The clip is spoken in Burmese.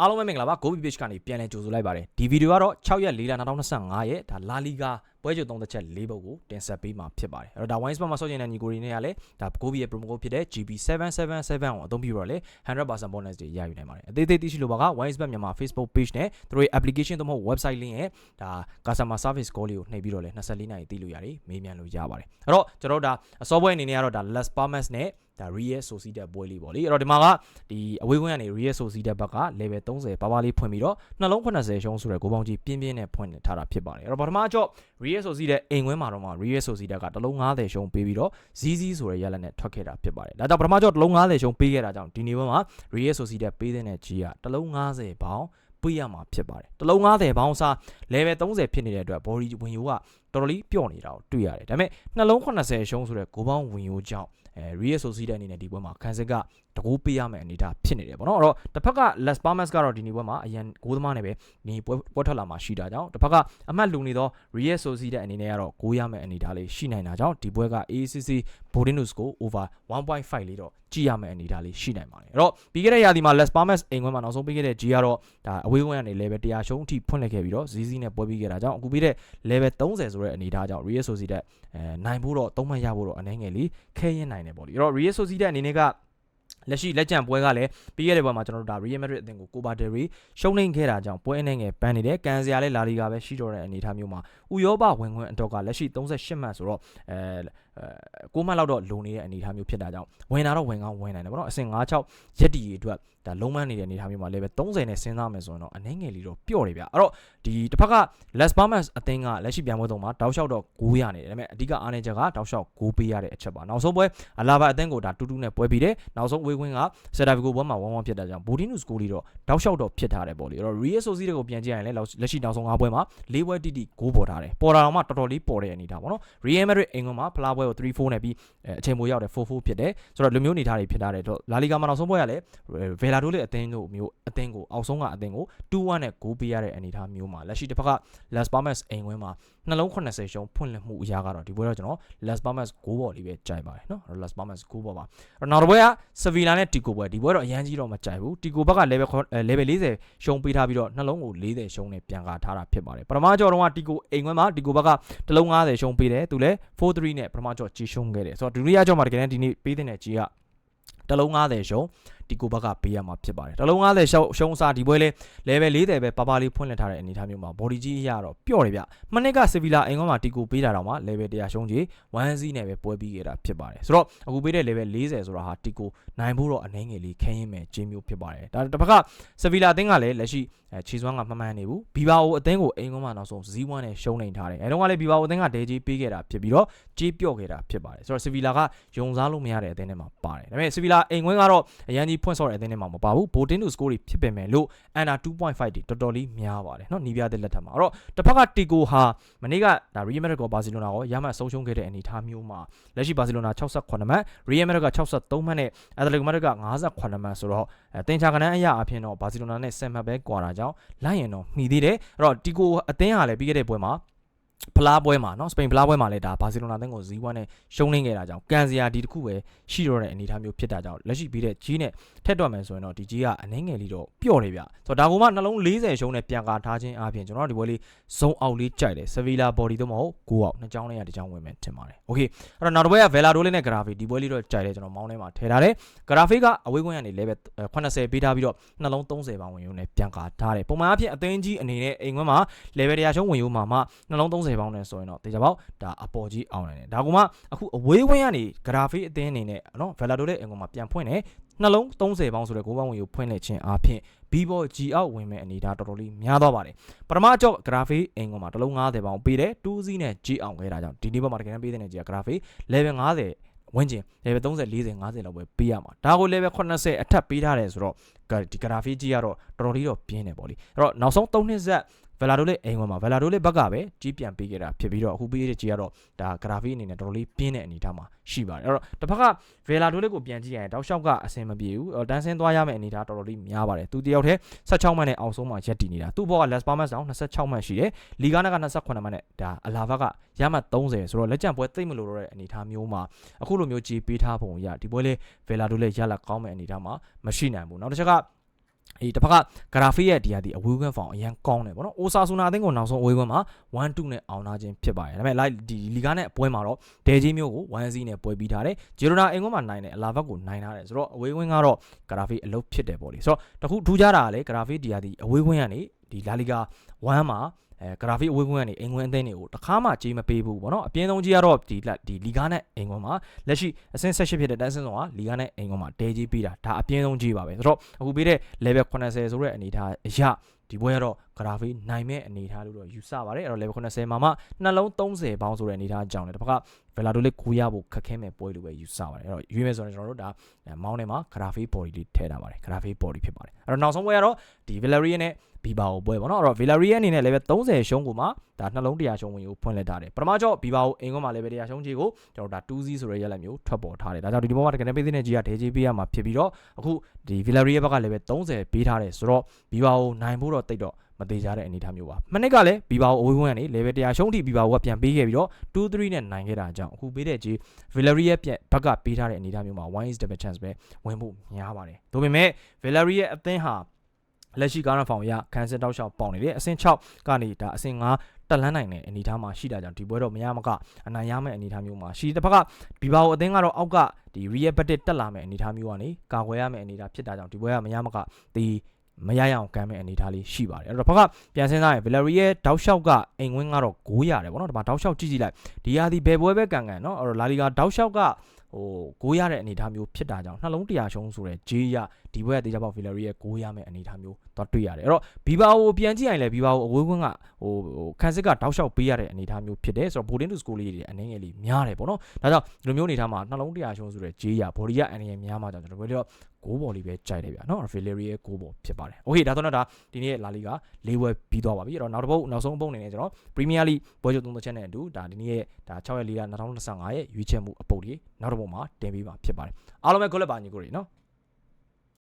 အားလုံးပဲမင်္ဂလာပါ Gobi Page ကနေပြန်လည်ကြိုဆိုလိုက်ပါတယ်ဒီဗီဒီယိုကတော့6ရက်4လ2025ရဲ့ဒါလာလီဂါ ပွဲချုပ်သုံးသက်ချက်၄ပုဒ်ကိုတင်ဆက်ပေးမှာဖြစ်ပါတယ်အဲ့တော့ဒါ Wine Sport မှာဆော့ကျင်တဲ့ညီကိုတွေနဲ့ကလည်းဒါ Gobi ရဲ့ promo code ဖြစ်တဲ့ GB777 ကိုအသုံးပြုတော့လေ100% bonus တွေရယူနိုင်ပါတယ်အသေးသေးသိရှိလို့ပါက Wine Sport မြန်မာ Facebook page နဲ့သူတို့ရဲ့ application သို့မဟုတ် website link ရဲ့ဒါ customer service call လေးကိုနှိပ်ပြီးတော့လေ24နာရီသိလို့ရတယ်မေးမြန်းလို့ရပါတယ်အဲ့တော့ကျွန်တော်တို့ဒါအစောပွဲအနေနဲ့ကတော့ဒါ less permits နဲ့ဒါ real society ပွဲလေးပေါ့လေအဲ့တော့ဒီမှာကဒီအဝေးကွင်းကနေ real society ဘက်က level 30ပါပါလေးဖွင့်ပြီးတော့နှလုံး80ရှုံးဆိုတဲ့ကိုပေါင်းကြီးပြင်းပြင်းနဲ့ဖွင့်ထားတာဖြစ်ပါတယ်အဲ့တော့ပထမအကြော့ real society အိမ်ကွင်းမှာတော့မှ real society ကတလုံး90ရှုံးပေးပြီးတော့ ZZ ဆိုတဲ့ရလက်နဲ့ထွက်ခဲ့တာဖြစ်ပါတယ်ဒါကြောင့်ပထမအကြော့တလုံး90ရှုံးပေးခဲ့တာကြောင့်ဒီနေ့မှာ real society ပေးတဲ့ကြီးကတလုံး90ပေါင်းပေးရမှာဖြစ်ပါတယ်တလုံး90ပေါင်းစား level 30ဖြစ်နေတဲ့အတွက် body ဝင်ယူက တော်တော်လေးပျော့နေတာကိုတွေ့ရတယ်ဒါပေမဲ့နှလုံး80ရှုံးဆိုတဲ့ကိုပေါင်းဝင်ယူကြောင့်အဲ real society အနေနဲ့ဒီပွဲမှာခန်းစစ်ကတကူပေးရမယ့်အနေအထားဖြစ်နေတယ်ပေါ့နော်အဲ့တော့တစ်ဖက်က Les Palmas ကတော့ဒီနေ့ပွဲမှာအရန်ဂိုးသမားနဲ့ပဲဒီပွဲပွဲထွက်လာမှာရှိတာကြောင့်တစ်ဖက်ကအမှတ်လူနေသော Real Sociedad အနေနဲ့ကတော့ဂိုးရမယ့်အနေအထားလေးရှိနိုင်တာကြောင့်ဒီပွဲက ACC Bodinus ကို over 1.5လေးတော့ကြည့်ရမယ့်အနေအထားလေးရှိနိုင်ပါတယ်အဲ့တော့ပြီးခဲ့တဲ့ရာသီမှာ Les Palmas အိမ်ခွဲမှာနောက်ဆုံးပြီးခဲ့တဲ့ G ကတော့ဒါအဝေးခွဲကနေ level 100ရှုံးအထိဖွင့်လိုက်ခဲ့ပြီးတော့ ZZ နဲ့ပွဲပြီးခဲ့တာကြောင့်အခုပြီးတဲ့ level 30ဆိုတဲ့အနေအထားကြောင့် Real Sociedad အဲနိုင်ဖို့တော့သုံးမှတ်ရဖို့တော့အနေငယ်လေးခဲရင်နိုင်တယ်ပေါ့လေအဲ့တော့ Real Sociedad အနေနဲ့က လက်ရှိလက်ကျန်ပွဲကလည်းပြီးခဲ့တဲ့ပွဲမှာကျွန်တော်တို့ဒါ Real Madrid အသင်းကိုကိုပါဒရီရှုံးနိမ့်ခဲ့တာကြောင့်ပွဲအနေငယ်ပန်းနေတယ်ကန်စရာလည်းလာလီဂါပဲရှိတော့တဲ့အနေအထားမျိုးမှာဥရောပဝင်ခွင့်အတော့ကလက်ရှိ38မှတ်ဆိုတော့အဲအဲ6မှတ်လောက်တော့လုံနေတဲ့အနေအထားမျိုးဖြစ်တာကြောင့်ဝင်တာတော့ဝင်ကောင်းဝင်နိုင်တယ်ဗောနော်အဆင့်5-6ရက်တီအတွက်ဒါလုံးမနေတဲ့အနေအထားမျိုးမှာလည်းပဲ30နဲ့စဉ်းစားမယ်ဆိုရင်တော့အနေငယ်လေးတော့ပျော့တယ်ဗျအဲ့တော့ဒီတစ်ဖက်က Les Palmas အသင်းကလက်ရှိပြန်ပွဲသုံးမှာတောက်လျှောက်တော့9ရနေတယ်ဒါပေမဲ့အဓိကအားနေချက်ကတောက်လျှောက်9ပေးရတဲ့အချက်ပါနောက်ဆုံးပွဲအလာဘအသင်းကိုဒါတူတူနဲ့ပွဲပြီးတယ်နောက်ဆုံးဝေးခွင်းကဆယ်ဒါဗီကိုပွဲမှာ1-1ဖြစ်တာကြောင့် Bodinus ကိုလီတော့တောက်လျှောက်တော့ဖြစ်ထားတယ်ပေါ့လေအဲ့တော့ Real Sociedad ကိုပြန်ကြည့်ရင်လည်းလက်ရှိနောက်ဆုံး5ပွဲမှာ၄ပွဲတိတိ9ပေါ်ထားတယ်ပေါ်တာတော့မှတော်တော်လေးပေါ်တဲ့အနေအထားပေါ့နော် Real Madrid အင်္ဂလန်မှာဖလားပွဲကို3-4နဲ့ပြီးအချိန်မိုးရောက်တယ်4-4ဖြစ်တယ်ဆိုတော့လူမျိုးအနေထားတွေဖြစ်ထားတယ်တော့လာလီဂါမှာနောက်ဆုံးပွဲကလည်း Vela တို့လည်းအသင်းတို့မျိုးအသင်းကိုအောက်ဆုံးကအသင်းကို2-1နဲ့ဂိုးပေးရတဲ့အနေအထားမျိုးမှာလက်ရှိတစ်ဖက်က Las Palmas အိမ်ဝင်းမှာနှလုံး80ရှုံးဖွင့်လှစ်မှုအရာကတော့ဒီပွဲတော့ကျွန်တော် Las Palmas ဂိုးပေါ်လေးပဲကြိုက်ပါတယ်နော် Las Palmas ဂိုးပေါ်ပါအဲ့နောက်တစ်ပွဲက Sevilla နဲ့ Tico ပွဲဒီပွဲတော့အရန်ကြီးတော့မကြိုက်ဘူး Tico ဘက်က level level 40ရှုံးပေးထားပြီးတော့နှလုံးကို40ရှုံးနဲ့ပြန်ကာထားတာဖြစ်ပါတယ်ပထမကြော်တော့က Tico အိမ်ဝင်းမှာ Tico ဘက်ကတလုံး90ရှုံးပေးတယ်သူလည်း4-3နဲ့ပထမကြော်ကြီးရှုံးခဲ့တယ်ဆိုတော့ဒုတိယကြော်မှာတကယ်တမ်းဒီနေ့ပေးတဲ့ကြီးကတလုံး90ရှုံး ဒီကိုဘက်ကပေးရမှာဖြစ်ပါတယ်တလုံး90ရှုံးရှုံးစားဒီပွဲလဲ level 40ပဲပါပါလေးဖွင့်လှစ်ထားတဲ့အနေအထားမျိုးမှာ body ကြီးအရတော့ပျော့တယ်ဗျမနစ်က Sevilla အင်္ဂလန်မှာတီကိုပေးတာတော့မှ level 100ရှုံးကြီး1 Z နဲ့ပဲပွဲပြီးခဲ့တာဖြစ်ပါတယ်ဆိုတော့အခုပေးတဲ့ level 40ဆိုတာဟာတီကိုနိုင်ဖို့တော့အနှဲငယ်လေးခင်းရင်မဲ့ဂျင်းမျိုးဖြစ်ပါတယ်ဒါတစ်ဖက်က Sevilla အသင်းကလည်းလက်ရှိအဲခြေစွမ်းကမမှန်နေဘူးဘီဘာအိုအသင်းကိုအင်္ဂလန်မှာနောက်ဆုံး Z1 နဲ့ရှုံးနေထားတယ်အဲတော့ကလည်းဘီဘာအိုအသင်းကဒဲကြီးပေးခဲ့တာဖြစ်ပြီးတော့ကြေးပြော့ခဲ့တာဖြစ်ပါတယ်ဆိုတော့ Sevilla ကယုံစားလို့မရတဲ့အသင်းထဲမှာပါတယ်ဒါပေမဲ့ Sevilla အိမ်ခွင်းကတော့အရန်ကြီးကြီးဖွင့်ဆော့တဲ့အသင်းထဲမှာမပါဘူးဘိုတင်းတို့ score တွေဖြစ်ပေမဲ့လို့ under 2.5တွေတော်တော်လေးများပါတယ်နော်နီးပြတဲ့လက်ထက်မှာအဲ့တော့တစ်ဖက်ကတီကိုဟာမနေ့ကဒါ Real Madrid ကဘာစီလိုနာကိုရမှတ်ဆုံးရှုံးခဲ့တဲ့အနေအထားမျိုးမှာလက်ရှိဘာစီလိုနာ68မှတ် Real Madrid က63မှတ်နဲ့ Atletico Madrid က58မှတ်ဆိုတော့တင်ချာကနန်းအရာအဖြစ်တော့ဘာစီလိုနာနဲ့ဆက်မှတ်ပဲကွာတာကြောင့်လိုက်ရင်တော့မှီသေးတယ်အဲ့တော့တီကိုအသင်းဟာလည်းပြီးခဲ့တဲ့ပွဲမှာ ဖလားပွဲမှာเนาะစပိန်ဖလားပွဲမှာလည်းဒါဘာစီလိုနာအသင်းကို0-1နဲ့ရှုံးနေခဲ့တာကြောင့်ကန်စီယာဒီတစ်ခုပဲရှိတော့တဲ့အနေအထားမျိုးဖြစ်တာကြောင့်လက်ရှိပြီးတဲ့ကြီးနဲ့ထက်တော့မယ်ဆိုရင်တော့ဒီကြီးကအနှင်းငယ်လေးတော့ပျော့နေဗျဆိုတော့ဒါကမှနှလုံး40ရှုံးနဲ့ပြန်ကာထားခြင်းအပြင်ကျွန်တော်တို့ဒီပွဲလေးဇုံအောက်လေးကြိုက်တယ်ဆဗီလာဘော်ဒီတော့မဟုတ်ကိုအောက်နှစ်ချောင်းလေးကတစ်ချောင်းဝင်မယ်ထင်ပါတယ်โอเคအဲ့တော့နောက်တစ်ပွဲကဗယ်လာဒိုလေးနဲ့ဂရာဖီဒီပွဲလေးတော့ကြိုက်တယ်ကျွန်တော်မောင်းထဲမှာထည့်ထားတယ်ဂရာဖီကအဝေးကွင်းကနေ level 80ပေးထားပြီးတော့နှလုံး30ပေါင်ဝင်ရုံနဲ့ပြန်ကာထားတယ်ပုံမှန်အဖြစ်အသင်းကြီးအနေနဲ့အိမ်ကွင်းမှာ level 100ရှုံးဝင်ရုံမှာမှနှလုံး30 ပေါင်နဲ့ဆိုရင်တော့တေချာပေါက်ဒါအပေါ်ကြီးအောင်နိုင်တယ်ဒါကမှအခုအဝေးကွင်းကနေဂရာဖီအသင်းအနေနဲ့နော်ဗယ်လာဒိုလေးအိမ်ကွင်းမှာပြန်ဖွင့်တယ်နှလုံး30ပေါင်းဆိုတဲ့ကိုးပေါင်းဝင်ကိုဖွင့်လိုက်ခြင်းအပြင် B boy G out ဝင်မဲ့အနေဒါတော်တော်လေးများသွားပါတယ်ပထမအကြော့ graphic အင်ကွန်မှာတစ်လုံး90ပေါင်းပေးတယ်2စီးနဲ့ G out ခဲ့တာကြောင့်ဒီနေ့ဘက်မှာတကယ်တမ်းပေးတဲ့နေကြီးက graphic level 50ဝန်းကျင် level 30 40 50လောက်ပဲပေးရမှာဒါကို level 80အထက်ပေးထားတယ်ဆိုတော့ဒီ graphic ကြီးကတော့တော်တော်လေးတော့ပြင်းတယ်ပေါ့လေအဲ့တော့နောက်ဆုံး3နှစ်ဆက်ဗလာဒိုလေးအိမ်ဝင်မှာဗလာဒိုလေးဘက်ကပဲကြီးပြန်ပေးခဲ့တာဖြစ်ပြီးတော့အခုပေးတဲ့ကြီးကတော့ဒါဂရာဖီအနေနဲ့တော်တော်လေးပြင်းတဲ့အနေအထားမှာရှိပါတယ်အဲ့တော့တစ်ဖက်ကဗလာဒိုလေးကိုပြန်ကြည့်ရရင်တောက်လျှောက်ကအဆင်မပြေဘူးတန်းဆင်းသွားရမယ့်အနေအထားတော်တော်လေးများပါတယ်သူတယောက်တည်း16မှတ်နဲ့အောက်ဆုံးမှာရက်တည်နေတာသူ့ဘောက Les Palmas တောင်26မှတ်ရှိတယ်လီဂါနာက28မှတ်နဲ့ဒါအလာဘကရမှတ်30ဆိုတော့လက်ကျန်ပွဲသိမ့်မလို့တော့တဲ့အနေအထားမျိုးမှာအခုလိုမျိုးကြီးပေးထားပုံရဒီပွဲလေးဗလာဒိုလေးရလက်ကောင်းမဲ့အနေအထားမှာမရှိနိုင်ဘူးနောက်တစ်ချက်က ဒီတစ်ဖက်ကဂရာဖီရဲ့ဒီဟာဒီအဝေးကွင်းဖောင်အရန်ကောင်းတယ်ပေါ့နော်အိုဆာဆူနာအသင်းကိုနောက်ဆုံးအဝေးကွင်းမှာ1-2နဲ့အောင်နာခြင်းဖြစ်ပါတယ်ဒါပေမဲ့ like ဒီလီဂါနဲ့ပွဲမှာတော့ဒဲဂျီမျိုးကို1-0နဲ့ပွဲပြီးထားတယ်ဂျီရိုနာအင်ကွန်းမှာနိုင်တယ်အလာဘက်ကိုနိုင်ထားတယ်ဆိုတော့အဝေးကွင်းကတော့ဂရာဖီအလုပ်ဖြစ်တယ်ပေါ့လေဆိုတော့တခုထူးခြားတာကလေဂရာဖီဒီဟာဒီအဝေးကွင်းကနေဒီလာလီဂါ1မှာ အဲဂရာဖီအဝေးကွင်းကနေအင်ကွန်းအသင်းတွေကိုတခါမှကြေးမပေးဘူးပေါ့နော်အပြင်းဆုံးကြီးကတော့ဒီလက်ဒီလီဂါနဲ့အင်ကွန်းမှာလက်ရှိအဆင့်ဆက်ရှိဖြစ်တဲ့တန်းစင်းဆောင်ကလီဂါနဲ့အင်ကွန်းမှာဒဲကြီးပေးတာဒါအပြင်းဆုံးကြီးပါပဲဆိုတော့အခုပေးတဲ့ level 80ဆိုတဲ့အနေအထားအရ ဒီပွဲကတော့ဂရာဖီနိုင်မဲ့အနေအထားလို့တော့ယူဆပါတယ်အဲ့တော့ level 80မှာမှနှလုံး30ပေါင်းဆိုတဲ့အနေအထားအကြောင်းလေတစ်ဖက်ကဗလာဒိုလေးကိုရဖို့ခက်ခဲမဲ့ပွဲလို့ပဲယူဆပါတယ်အဲ့တော့ရွေးမယ်ဆိုရင်ကျွန်တော်တို့ဒါမောင်းထဲမှာဂရာဖီ body လေးထည့်ထားပါတယ်ဂရာဖီ body ဖြစ်ပါတယ်အဲ့တော့နောက်ဆုံးပွဲကတော့ဒီ Villarreal နဲ့ဘီဘာကိုပွဲပေါ့နော်အဲ့တော့ Villarreal အနေနဲ့ level 30ရှုံးကိုမှဒါနှလုံး100ရှုံးဝင်ကိုဖွင့်လက်ထားတယ်ပထမကြော့ဘီဘာကိုအင်ကွန်းမှာ level 100ရှုံးကြီးကိုကျွန်တော်ဒါ2-0ဆိုတဲ့ရက်လက်မျိုးထွက်ပေါ်ထားတယ်ဒါကြောင့်ဒီဒီဘောမှာတကယ်ပေးတဲ့ကြီးကဒဲကြီးပေးရမှာဖြစ်ပြီးတော့အခုဒီ Villarreal ဘက်က level 30ပေးထားတယ်ဆိုတော့ဘီဘာကိုနိုင်ဖို့တော့တိတ်တော့မသေးကြတဲ့အနေအထားမျိုးပါမနစ်ကလည်းဘီဘာကိုအဝေးဝင်ကနေ level 100ရှုံးထိဘီဘာကိုကပြန်ပေးခဲ့ပြီးတော့2-3နဲ့နိုင်ခဲ့တာကြောင့်အခုပေးတဲ့ကြီး Villarreal ပြန်ဘက်ကပေးထားတဲ့အနေအထားမျိုးမှာ1 is double chance ပဲဝင်ဖို့များပါတယ်ဒါပေမဲ့ Villarreal အသင်းဟာလက်ရှိကားရဖောင်ရခန်းစစ်တောက်လျှောက်ပေါင်နေတယ်အဆင့်6ကနေဒါအဆင့်5တက်လန်းနိုင်တဲ့အနေအထားမှာရှိတာကြောင့်ဒီပွဲတော့မရမကအနိုင်ရမယ့်အနေအထားမျိုးမှာရှိတဲ့ဘက်ကဘီဘာကိုအသင်းကတော့အောက်ကဒီ Real Betis တက်လာမယ့်အနေအထားမျိုးကနေကာကွယ်ရမယ့်အနေအထားဖြစ်တာကြောင့်ဒီပွဲကမရမကဒီ မရရအောင်ကမ်းမဲ့အနေအထားလေးရှိပါတယ်အဲ့တော့ဘက်ကပြန်စင်းသားရယ် Villarreal တောက်လျှောက်ကအိမ်ဝင်းကတော့9ရတယ်ဗောနော်ဒီမှာတောက်လျှောက်ကြည့်ကြည့်လိုက်ဒီဟာဒီဘယ်ပွဲပဲကန်ကန်နော်အဲ့တော့လာလီဂါတောက်လျှောက်ကဟို9ရတဲ့အနေအထားမျိုးဖြစ်တာကြောင့်နှလုံး100ရှုံးဆိုတဲ့ဂျေးရ ဒီဘက်ကတေချာပေါက် Villarreal 9ရမယ့်အနေအထားမျိုးတော့တွေ့ရတယ်အဲ့တော့ဘီဘာကိုပြန်ကြည့်ရင်လည်းဘီဘာကိုအဝေးကွင်းကဟိုဟိုခန်းစစ်ကတောက်လျှောက်ပေးရတဲ့အနေအထားမျိုးဖြစ်တယ်ဆိုတော့ Boarding to School လေးတွေအနေငယ်လေးများတယ်ဗောနော်ဒါကြောင့်ဒီလိုမျိုးအနေအထားမှာနှလုံး100ရှုံးဆိုတဲ့ဂျေးရ body ရအနေငယ်များမှာကြောင့်ကျွန်တော်တို့တော့6ဘော်လေးပဲကြိုက်တယ်ဗျာနော် Villarreal 6ဘော်ဖြစ်ပါတယ်။ Okay ဒါဆိုတော့ဒါဒီနေ့လာလီက၄ပွဲပြီးသွားပါပြီ။အဲ့တော့နောက်တစ်ပုတ်နောက်ဆုံးအပုတ်အနေနဲ့ကျွန်တော် Premier League ပွဲချုပ်သုံးသက်ချက်နဲ့အတူဒါဒီနေ့ရဲ့ဒါ6ရက်၄လ2025ရဲ့ရွေးချယ်မှုအပုတ်လေးနောက်တစ်ပုတ်မှာတင်ပေးမှာဖြစ်ပါတယ်။အားလုံးပဲ good luck ပါညီကိုတွေနော်။